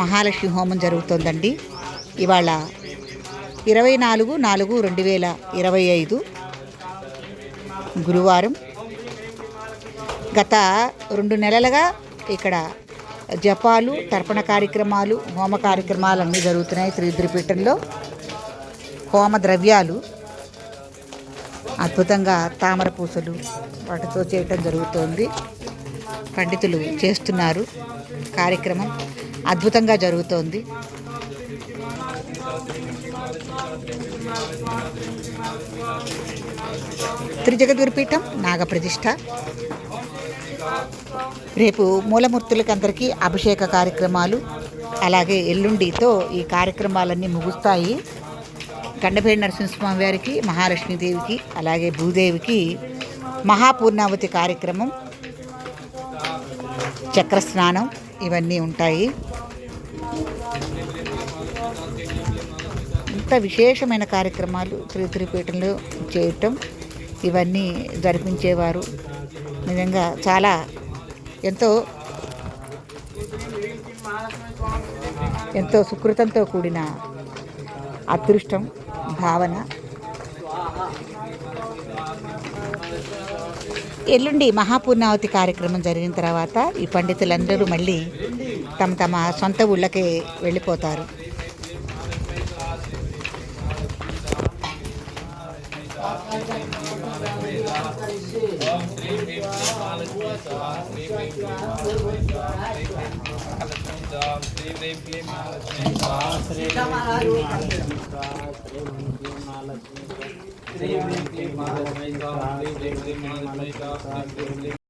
మహాలక్ష్మి హోమం జరుగుతోందండి. ఇవాళ ఇరవై నాలుగు నాలుగు రెండు వేల ఇరవై ఐదు గురువారం. గత రెండు నెలలుగా ఇక్కడ జపాలు తర్పణ కార్యక్రమాలు హోమ కార్యక్రమాలు అన్నీ జరుగుతున్నాయి త్రిద్రిపీఠంలో. హోమ ద్రవ్యాలు అద్భుతంగా తామర పూసలు వాటితో చేయటం జరుగుతోంది. పండితులు చేస్తున్నారు. కార్యక్రమం అద్భుతంగా జరుగుతోంది. త్రిజగద్గురుపీఠం నాగప్రతిష్ట రేపు మూలమూర్తులకి అందరికీ అభిషేక కార్యక్రమాలు. అలాగే ఎల్లుండితో ఈ కార్యక్రమాలన్నీ ముగుస్తాయి. కండపేడి నరసింహస్వామి వారికి మహాలక్ష్మీదేవికి అలాగే భూదేవికి మహాపూర్ణావతి కార్యక్రమం చక్ర స్నానం ఇవన్నీ ఉంటాయి. ఇంత విశేషమైన కార్యక్రమాలు త్రిత్రిపీఠంలో చేయటం ఇవన్నీ జరిపించేవారు. నిజంగా చాలా ఎంతో ఎంతో సుకృతంతో కూడిన అదృష్టం. భావన. ఎల్లుండి మహాపూర్ణావతి కార్యక్రమం జరిగిన తర్వాత ఈ పండితులందరూ మళ్ళీ తమ తమ సొంత ఊళ్ళకే వెళ్ళిపోతారు. శ్రీ श्री श्री श्री महादेव का श्री श्री श्री महादेव का श्री श्री